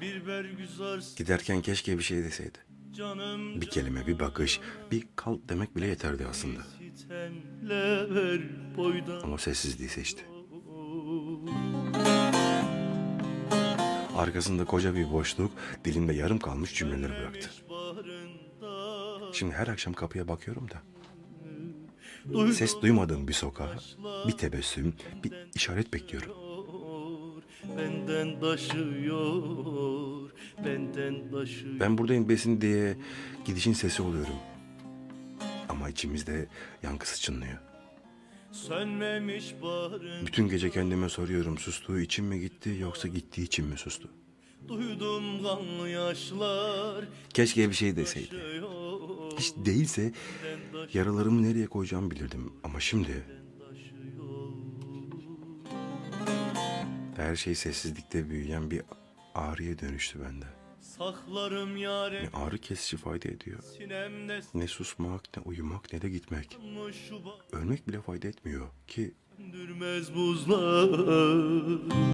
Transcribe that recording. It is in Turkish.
Bir bergüzar Giderken keşke bir şey deseydi. canım Bir kelime, bir bakış, bir kal demek bile yeterdi aslında. Sitenle ver boydan Ama sessizliği seçti. Arkasında koca bir boşluk, dilimde yarım kalmış cümleler bıraktı. Şimdi her akşam kapıya bakıyorum da ses duymadığım bir sokağa, bir tebessüm, bir işaret bekliyorum. Benden taşıyor Benden taşıyor Ben buradayım besin diye gidişin sesi oluyorum. Ama içimizde yankısı çınlıyor. Sönmemiş barın Bütün gece kendime soruyorum sustuğu için mi gitti yoksa gittiği için mi sustu? Duydum kanlı yaşlar Keşke bir şey deseydi. Hiç değilse yaralarımı nereye koyacağımı bilirdim. Ama şimdi her şey sessizlikte büyüyen bir ağrıya dönüştü bende. Saklarım Ne yarim ağrı kesici fayda ediyor. Sinemde Ne susmak, ne uyumak, ne de gitmek. Ölmek bile fayda etmiyor ki Dürmez buzlar